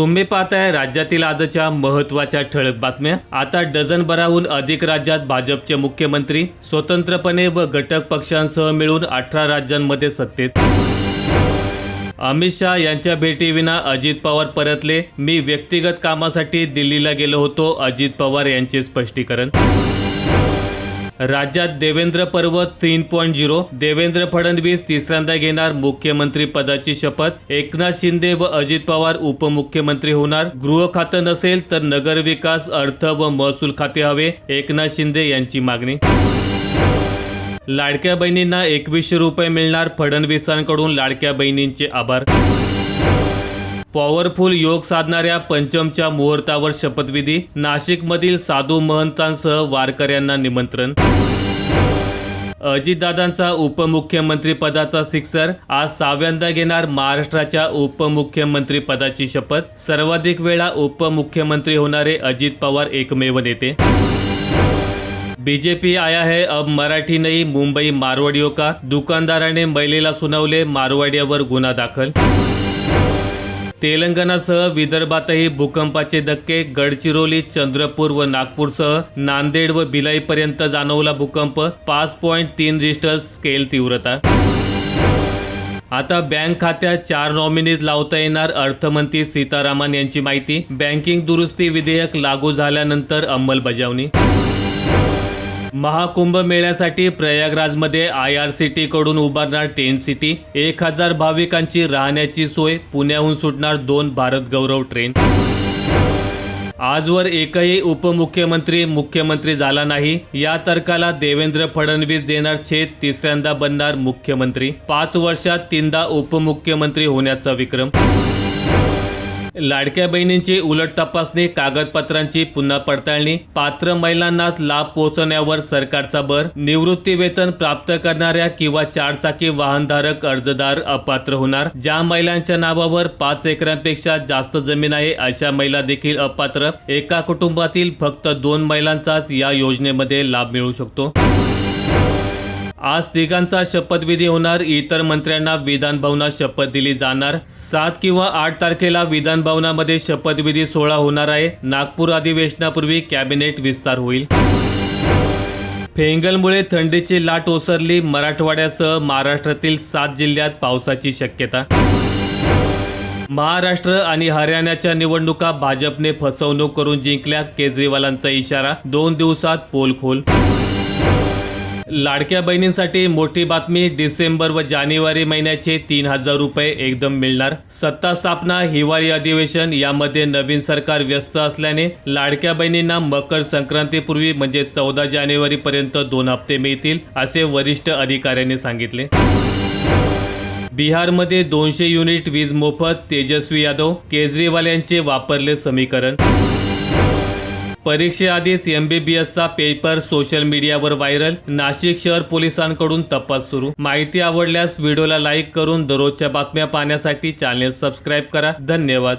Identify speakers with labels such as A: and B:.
A: तुम्ही पाहताय राज्यातील आजच्या महत्त्वाच्या ठळक बातम्या. आता डझनभराहून अधिक राज्यात भाजपचे मुख्यमंत्री स्वतंत्रपणे व घटक पक्षांसह मिळून अठरा राज्यांमध्ये सत्तेत. अमित शहा यांच्या भेटीविना अजित पवार परतले. मी व्यक्तिगत कामासाठी दिल्लीला गेलो होतो अजित पवार यांचे स्पष्टीकरण. राज्यात देवेंद्र पर्व तीन पॉईंट झिरो देवेंद्र फडणवीस तिसऱ्यांदा घेणार मुख्यमंत्री पदाची शपथ. एकनाथ शिंदे व अजित पवार उपमुख्यमंत्री होणार. गृह खातं नसेल तर नगरविकास अर्थ व महसूल खाते हवे. एकनाथ शिंदे यांची मागणी. लाडक्या बहिणींना एकवीसशे रुपये मिळणार फडणवीसांकडून लाडक्या बहिणींचे आभार. पॉवरफुल योग साधणाऱ्या पंचमच्या मुहूर्तावर शपथविधी नाशिकमधील साधू महंतांसह वारकऱ्यांना निमंत्रण. अजितदादांचा उपमुख्यमंत्रीपदाचा सिक्सर आज सहाव्यांदा घेणार महाराष्ट्राच्या उपमुख्यमंत्रीपदाची शपथ. सर्वाधिक वेळा उपमुख्यमंत्री होणारे अजित पवार एकमेव नेते. बीजेपी आया है अब मराठी नहीं मुंबई मारवाडियों का. दुकानदाराने महिलेला सुनावले मारवाड्यावर गुन्हा दाखल. तेलंगणासह विदर्भातही भूकंपाचे धक्के गडचिरोली चंद्रपूर व नागपूरसह नांदेड व भिलाईपर्यंत जाणवला भूकंप. पाच पॉईंट तीन रिस्टर स्केल तीव्रता. आता बँक खात्यात चार नॉमिनीज लावता येणार अर्थमंत्री सीतारामन यांची माहिती. बँकिंग दुरुस्ती विधेयक लागू झाल्यानंतर अंमलबजावणी. महाकुंभ मेळ्यासाठी प्रयागराजमध्ये आय आर सी टीकडून उभारणार टेंट सिटी एक हजार भाविकांची राहण्याची सोय पुण्याहून सुटणार दोन भारत गौरव ट्रेन. आजवर एकही उपमुख्यमंत्री मुख्यमंत्री झाला नाही. या तर्काला देवेंद्र फडणवीस देणार छेद तिसऱ्यांदा बनणार मुख्यमंत्री. पाच वर्षात तीनदा उपमुख्यमंत्री होण्याचा विक्रम. लाडक्या बहिणींची उलट तपासणी कागदपत्रांची पुन्हा पडताळणी पात्र महिलांनाच लाभ पोहोचवण्यावर सरकारचा भर निवृत्ती वेतन प्राप्त करणाऱ्या किंवा चारचाकी वाहनधारक अर्जदार अपात्र होणार ज्या महिलांच्या नावावर पाच एकरांपेक्षा जास्त जमीन आहे अशा महिला देखील अपात्र. एका कुटुंबातील फक्त दोन महिलांचाच या योजनेमध्ये लाभ मिळू शकतो. आज तिघांचा शपथविधी होणार. इतर मंत्र्यांना विधान भवनात शपथ दिली जाणार. सात किंवा आठ तारखेला विधान भवनामध्ये शपथविधी सोहळा होणार आहे. नागपूर अधिवेशनापूर्वी कॅबिनेट विस्तार होईल. फेंगलमुळे थंडीची लाट ओसरली. मराठवाड्यासह महाराष्ट्रातील सात जिल्ह्यात पावसाची शक्यता. महाराष्ट्र आणि हरियाणाच्या निवडणुका भाजपने फसवणूक करून जिंकल्या. केजरीवालांचा इशारा दोन दिवसात पोल खोल लाडक्या बहिणींसाठी मोठी बातमी डिसेंबर व जानेवारी महिन्याचे तीन हजार रुपये एकदम मिळणार. सत्ता स्थापना हिवाळी अधिवेशन यामध्ये नवीन सरकार व्यस्त असल्याने लाडक्या बहिणींना मकर संक्रांतीपूर्वी म्हणजे चौदा जानेवारी पर्यंत दोन हप्ते मिळतील असे वरिष्ठ अधिकाऱ्यांनी सांगितले. बिहारमध्ये दोनशे युनिट वीज मोफत तेजस्वी यादव केजरीवाल यांचे वापरले समीकरण. परीक्षेआधीच एम बी बी एसचा पेपर सोशल मीडियावर व्हायरल. नाशिक शहर पोलिसांकडून तपास सुरू. माहिती आवडल्यास व्हिडिओला लाईक करून दररोजच्या बातम्या पाहण्यासाठी चॅनेल सबस्क्राईब करा. धन्यवाद.